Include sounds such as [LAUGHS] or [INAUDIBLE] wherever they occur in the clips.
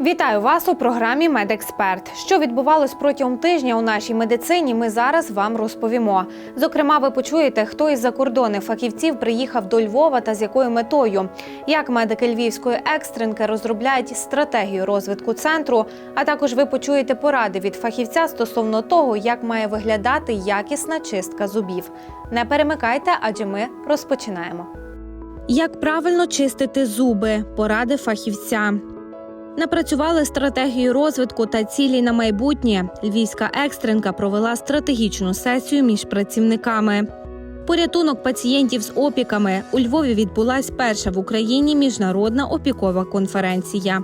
Вітаю вас у програмі Медексперт. Що відбувалось протягом тижня у нашій медицині, ми зараз вам розповімо. Зокрема, ви почуєте, хто із закордонних фахівців приїхав до Львова та з якою метою, як медики львівської екстренки розробляють стратегію розвитку центру. А також ви почуєте поради від фахівця стосовно того, як має виглядати якісна чистка зубів. Не перемикайте, адже ми розпочинаємо. Як правильно чистити зуби? Поради фахівця. Напрацювали стратегію розвитку та цілі на майбутнє. Львівська екстренка провела стратегічну сесію між працівниками. Порятунок пацієнтів з опіками у Львові відбулась перша в Україні міжнародна опікова конференція.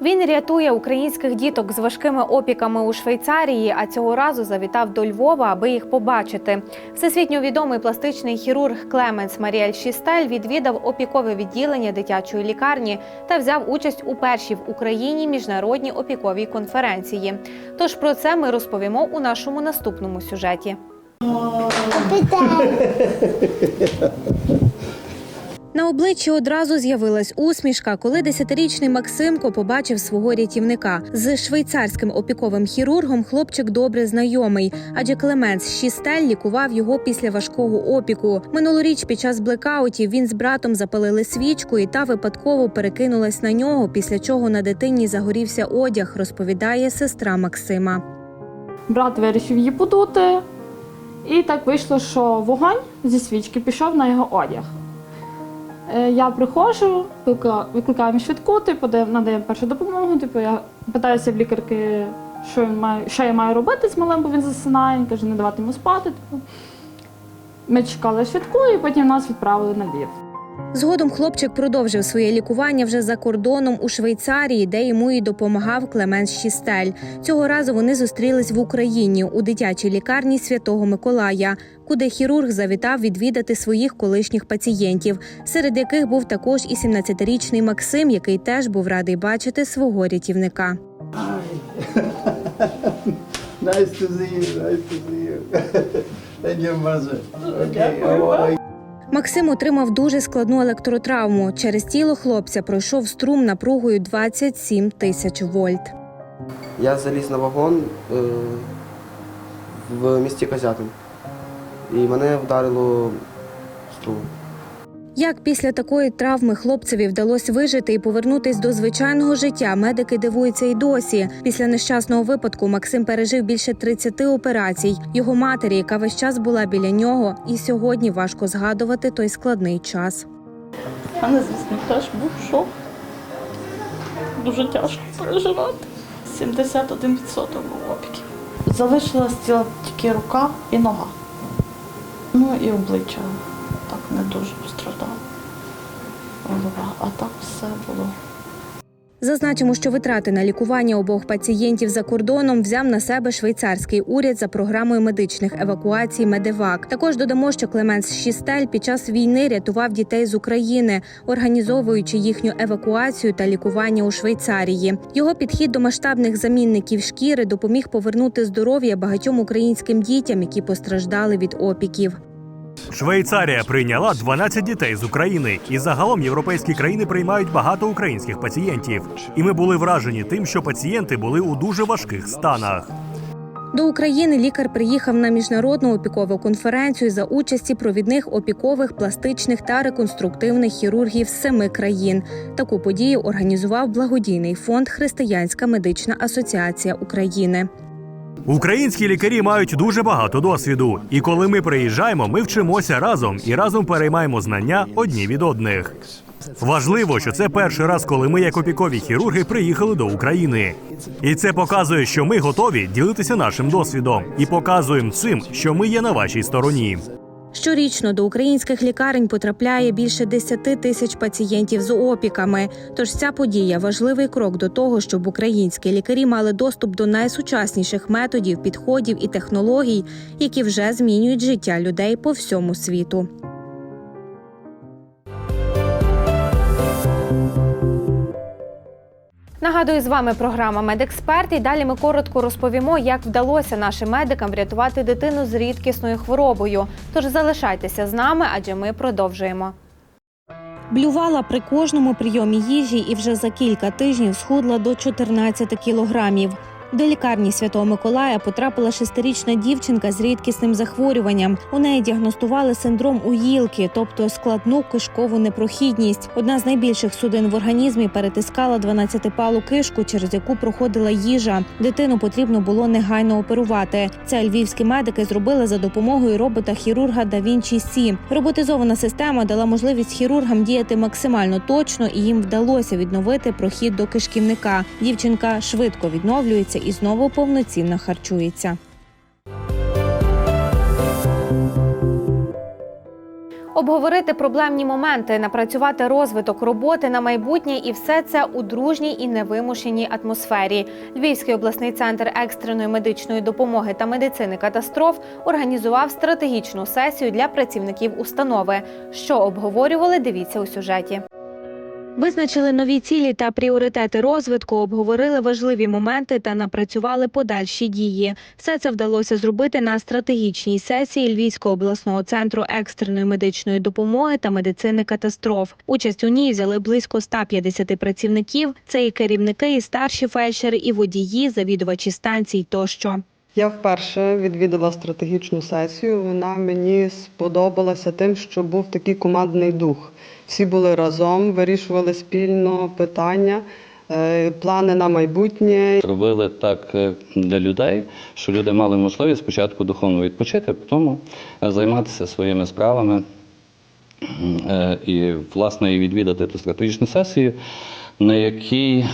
Він рятує українських діток з важкими опіками у Швейцарії, а цього разу завітав до Львова, аби їх побачити. Всесвітньо відомий пластичний хірург Клеменс Маріель Шістель відвідав опікове відділення дитячої лікарні та взяв участь у першій в Україні міжнародній опіковій конференції. Тож про це ми розповімо у нашому наступному сюжеті. На обличчі одразу з'явилась усмішка, коли десятирічний Максимко побачив свого рятівника. З швейцарським опіковим хірургом хлопчик добре знайомий, адже Клеменс Шістель лікував його після важкого опіку. Минулоріч під час блекаутів він з братом запалили свічку, і та випадково перекинулась на нього, після чого на дитині загорівся одяг, розповідає сестра Максима. Брат вирішив її подути, і так вийшло, що вогонь зі свічки пішов на його одяг. Е, Я приходжу, виклика- викликаємо швидку, типу, надаємо першу допомогу. Типу, я питаюся в лікарки, що, він має, що я маю робити з малим, бо він засинає. Він каже, не давати йому спати. Типу. Ми чекали швидку і потім нас відправили на Львів. Згодом хлопчик продовжив своє лікування вже за кордоном у Швейцарії, де йому і допомагав Клеменс Шістель. Цього разу вони зустрілись в Україні у дитячій лікарні Святого Миколая, куди хірург завітав відвідати своїх колишніх пацієнтів, серед яких був також і 17-річний Максим, який теж був радий бачити свого рятівника. [LAUGHS] Nice to see you. Nice to see you. and your mother. Okay. How are you? Максим отримав дуже складну електротравму. Через тіло хлопця пройшов струм напругою 27 тисяч вольт. Я заліз на вагон е, в місті Козятин. І мене вдарило струмом. Як після такої травми хлопцеві вдалося вижити і повернутись до звичайного життя, медики дивуються й досі. Після нещасного випадку Максим пережив більше 30 операцій. Його матері, яка весь час була біля нього, і сьогодні важко згадувати той складний час. У мене, звісно, теж був шок. Дуже тяжко переживати. 71% був опіків. Залишилась ціла тільки рука і нога. Ну і обличчя так не дуже постраждало. Голова, а так все було. Зазначимо, що витрати на лікування обох пацієнтів за кордоном взяв на себе швейцарський уряд за програмою медичних евакуацій Медевак. Також додамо, що Клеменс Шістель під час війни рятував дітей з України, організовуючи їхню евакуацію та лікування у Швейцарії. Його підхід до масштабних замінників шкіри допоміг повернути здоров'я багатьом українським дітям, які постраждали від опіків. Швейцарія прийняла 12 дітей з України, і загалом європейські країни приймають багато українських пацієнтів. І ми були вражені тим, що пацієнти були у дуже важких станах. До України лікар приїхав на міжнародну опікову конференцію за участі провідних опікових, пластичних та реконструктивних хірургів з семи країн. Таку подію організував благодійний фонд Християнська медична асоціація України. Українські лікарі мають дуже багато досвіду, і коли ми приїжджаємо, ми вчимося разом і разом переймаємо знання одні від одних. Важливо, що це перший раз, коли ми, як опікові хірурги, приїхали до України. І це показує, що ми готові ділитися нашим досвідом і показуємо цим, що ми є на вашій стороні. Щорічно до українських лікарень потрапляє більше 10 тисяч пацієнтів з опіками. Тож ця подія важливий крок до того, щоб українські лікарі мали доступ до найсучасніших методів, підходів і технологій, які вже змінюють життя людей по всьому світу. Нагадую, з вами програма Медексперт. І далі ми коротко розповімо, як вдалося нашим медикам врятувати дитину з рідкісною хворобою. Тож залишайтеся з нами, адже ми продовжуємо. Блювала при кожному прийомі їжі і вже за кілька тижнів схудла до 14 кілограмів. До лікарні Святого Миколая потрапила шестирічна дівчинка з рідкісним захворюванням. У неї діагностували синдром уїлки, тобто складну кишкову непрохідність. Одна з найбільших судин в організмі перетискала 12-палу кишку, через яку проходила їжа. Дитину потрібно було негайно оперувати. Це львівські медики зробили за допомогою робота хірурга Vinci Сі. Роботизована система дала можливість хірургам діяти максимально точно, і їм вдалося відновити прохід до кишківника. Дівчинка швидко відновлюється і знову повноцінно харчується. Обговорити проблемні моменти, напрацювати розвиток роботи на майбутнє і все це у дружній і невимушеній атмосфері. Львівський обласний центр екстреної медичної допомоги та медицини катастроф організував стратегічну сесію для працівників установи. Що обговорювали? Дивіться у сюжеті. Визначили нові цілі та пріоритети розвитку, обговорили важливі моменти та напрацювали подальші дії. Все це вдалося зробити на стратегічній сесії Львівського обласного центру екстреної медичної допомоги та медицини катастроф. Участь у ній взяли близько 150 працівників. Це і керівники, і старші фельдшери, і водії, завідувачі станцій тощо. Я вперше відвідала стратегічну сесію. Вона мені сподобалася тим, що був такий командний дух. Всі були разом, вирішували спільно питання, е, плани на майбутнє. Робили так е, для людей, що люди мали можливість спочатку духовно відпочити, потім е, займатися своїми справами і, власне, і відвідати ту стратегічну сесію, на якій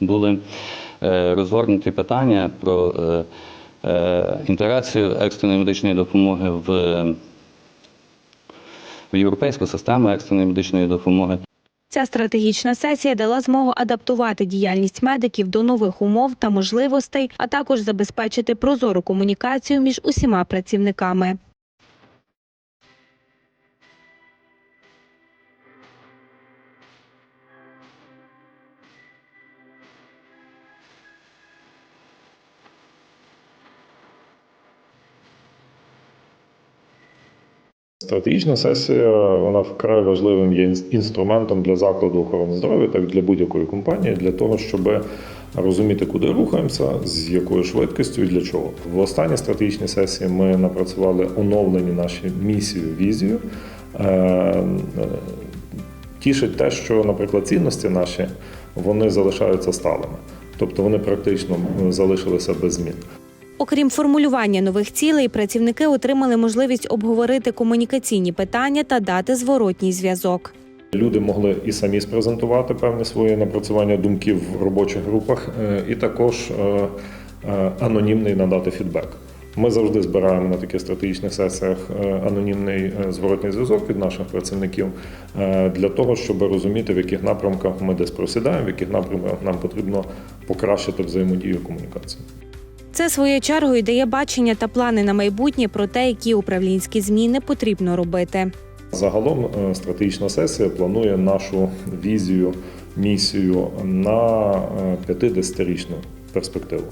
були розгорнуті питання про інтеграцію екстреної медичної допомоги в, в європейську систему екстреної медичної допомоги. Ця стратегічна сесія дала змогу адаптувати діяльність медиків до нових умов та можливостей, а також забезпечити прозору комунікацію між усіма працівниками. Стратегічна сесія вона вкрай важливим є інструментом для закладу охорони здоров'я, так для будь-якої компанії, для того, щоб розуміти, куди рухаємося, з якою швидкістю і для чого. В останній стратегічній сесії ми напрацювали оновлені наші місію, візію. Е, Тішить те, що, наприклад, цінності наші вони залишаються сталими, тобто вони практично залишилися без змін. Окрім формулювання нових цілей, працівники отримали можливість обговорити комунікаційні питання та дати зворотній зв'язок. Люди могли і самі спрезентувати певні свої напрацювання думків в робочих групах, е, і також е, е, анонімний надати фідбек. Ми завжди збираємо на таких стратегічних сесіях анонімний зворотний зв'язок від наших працівників для того, щоб розуміти, в яких напрямках ми десь просідаємо, в яких напрямках нам потрібно покращити взаємодію і комунікацію. Це своєю чергою дає бачення та плани на майбутнє про те, які управлінські зміни потрібно робити. Загалом е, стратегічна сесія планує нашу візію, місію на е, 50-річну перспективу.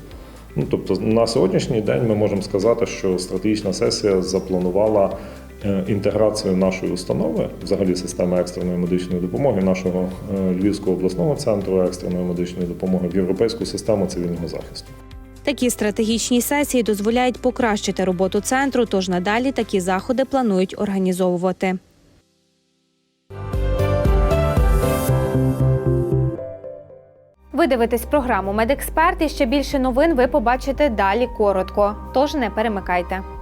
Ну, тобто на сьогоднішній день ми можемо сказати, що стратегічна сесія запланувала е, інтеграцію нашої установи, взагалі системи екстреної медичної допомоги, нашого е, Львівського обласного центру екстреної медичної допомоги в європейську систему цивільного захисту. Такі стратегічні сесії дозволяють покращити роботу центру, тож надалі такі заходи планують організовувати. Ви дивитесь програму Медексперт і ще більше новин ви побачите далі коротко. Тож не перемикайте.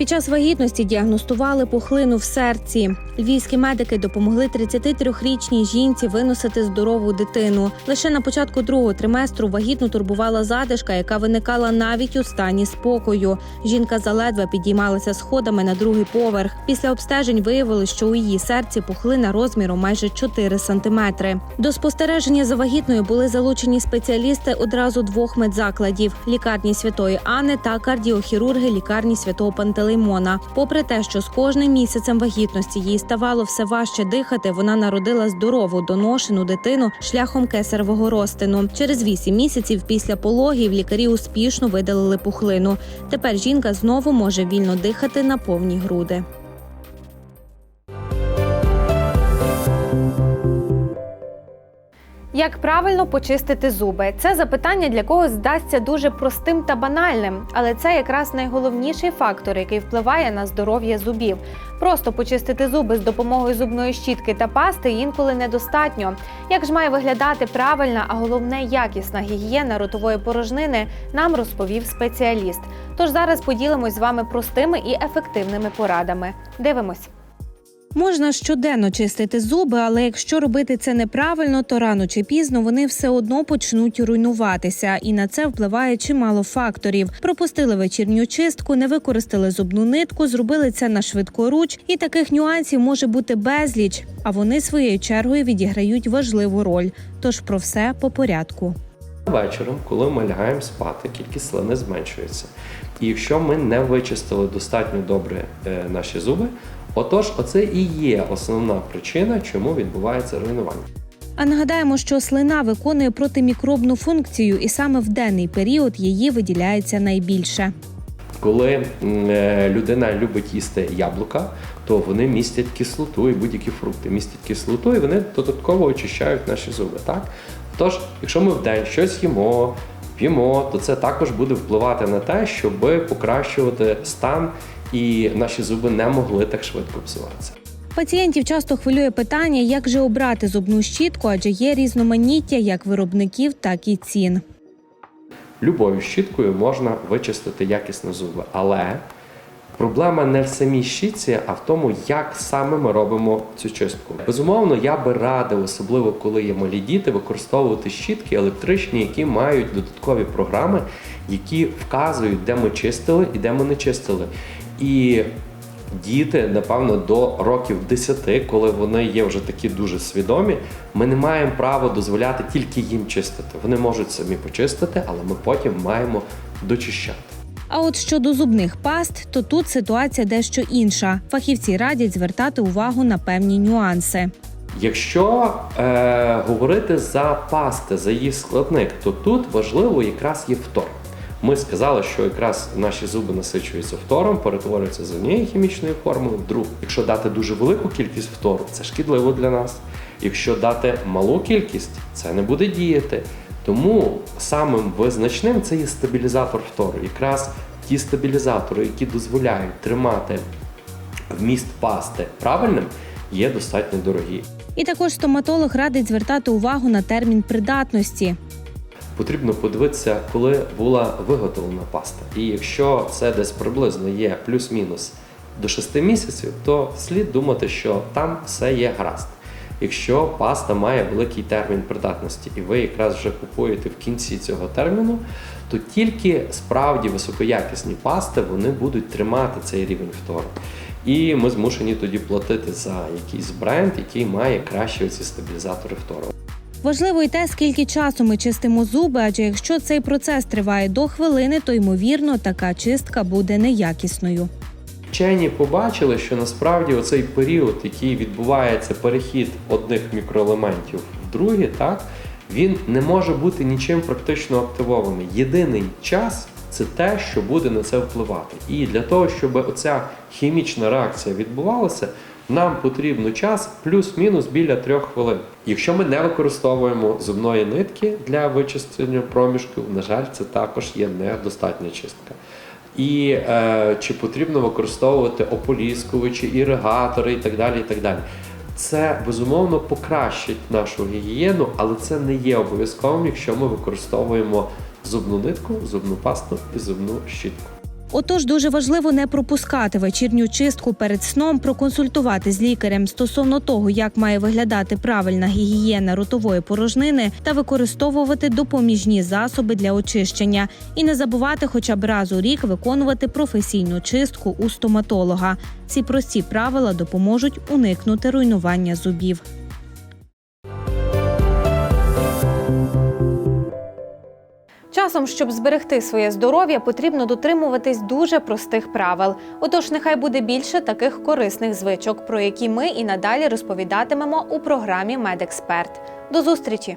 Під час вагітності діагностували пухлину в серці. Львівські медики допомогли 33-річній жінці виносити здорову дитину. Лише на початку другого триместру вагітну турбувала задишка, яка виникала навіть у стані спокою. Жінка заледве підіймалася сходами на другий поверх. Після обстежень виявилось, що у її серці пухлина розміром майже 4 сантиметри. До спостереження за вагітною були залучені спеціалісти одразу двох медзакладів лікарні святої Анни та кардіохірурги лікарні святого Пантелеймона. Попри те, що з кожним місяцем вагітності їй ставало все важче дихати, вона народила здорову доношену дитину шляхом кесаревого розтину. Через вісім місяців після пологів лікарі успішно видалили пухлину. Тепер жінка знову може вільно дихати на повні груди. Як правильно почистити зуби? Це запитання для когось здасться дуже простим та банальним, але це якраз найголовніший фактор, який впливає на здоров'я зубів. Просто почистити зуби з допомогою зубної щітки та пасти інколи недостатньо. Як ж має виглядати правильна, а головне якісна гігієна ротової порожнини, нам розповів спеціаліст. Тож зараз поділимось з вами простими і ефективними порадами. Дивимось. Можна щоденно чистити зуби, але якщо робити це неправильно, то рано чи пізно вони все одно почнуть руйнуватися, і на це впливає чимало факторів. Пропустили вечірню чистку, не використали зубну нитку, зробили це на швидкоруч, і таких нюансів може бути безліч. А вони своєю чергою відіграють важливу роль. Тож про все по порядку. Вечором, коли ми лягаємо спати, кількість слини зменшується. І якщо ми не вичистили достатньо добре е, наші зуби, отож, оце і є основна причина, чому відбувається руйнування. А нагадаємо, що слина виконує протимікробну функцію, і саме в денний період її виділяється найбільше. Коли е, людина любить їсти яблука, то вони містять кислоту і будь-які фрукти містять кислоту, і вони додатково очищають наші зуби. Так? Тож, якщо ми в день щось їмо, п'ємо, то це також буде впливати на те, щоб покращувати стан, і наші зуби не могли так швидко псуватися. Пацієнтів часто хвилює питання, як же обрати зубну щітку, адже є різноманіття як виробників, так і цін. Любою щіткою можна вичистити якісно зуби, але проблема не в самій щітці, а в тому, як саме ми робимо цю чистку. Безумовно, я би радив, особливо коли є малі діти, використовувати щітки електричні, які мають додаткові програми, які вказують, де ми чистили і де ми не чистили. І діти, напевно, до років 10, коли вони є вже такі дуже свідомі, ми не маємо права дозволяти тільки їм чистити. Вони можуть самі почистити, але ми потім маємо дочищати. А от щодо зубних паст, то тут ситуація дещо інша. Фахівці радять звертати увагу на певні нюанси. Якщо е, говорити за пасти, за її складник, то тут важливо якраз є фтор. Ми сказали, що якраз наші зуби насичуються фтором, перетворюються з однієї хімічної форми в другу. Якщо дати дуже велику кількість фтору, це шкідливо для нас. Якщо дати малу кількість, це не буде діяти. Тому самим визначним це є стабілізатор фтору. Якраз ті стабілізатори, які дозволяють тримати вміст пасти правильним, є достатньо дорогі. І також стоматолог радить звертати увагу на термін придатності. Потрібно подивитися, коли була виготовлена паста. І якщо це десь приблизно є плюс-мінус до 6 місяців, то слід думати, що там все є гаразд. Якщо паста має великий термін придатності, і ви якраз вже купуєте в кінці цього терміну, то тільки справді високоякісні пасти вони будуть тримати цей рівень фтору. І ми змушені тоді платити за якийсь бренд, який має кращі оці стабілізатори фтору. Важливо й те, скільки часу ми чистимо зуби, адже якщо цей процес триває до хвилини, то ймовірно така чистка буде неякісною. Вчені побачили, що насправді оцей період, який відбувається перехід одних мікроелементів в другі, так він не може бути нічим практично активований. Єдиний час це те, що буде на це впливати. І для того, щоб оця хімічна реакція відбувалася, нам потрібно час плюс-мінус біля трьох хвилин. Якщо ми не використовуємо зубної нитки для вичищення проміжків, на жаль, це також є недостатня чистка. І е, чи потрібно використовувати ополіскувачі, іригатори і так далі. і так далі. Це безумовно покращить нашу гігієну, але це не є обов'язковим, якщо ми використовуємо зубну нитку, зубну пасту і зубну щітку. Отож, дуже важливо не пропускати вечірню чистку перед сном, проконсультувати з лікарем стосовно того, як має виглядати правильна гігієна ротової порожнини та використовувати допоміжні засоби для очищення, і не забувати хоча б раз у рік виконувати професійну чистку у стоматолога. Ці прості правила допоможуть уникнути руйнування зубів. Часом, щоб зберегти своє здоров'я, потрібно дотримуватись дуже простих правил. Отож, нехай буде більше таких корисних звичок, про які ми і надалі розповідатимемо у програмі Медексперт. До зустрічі!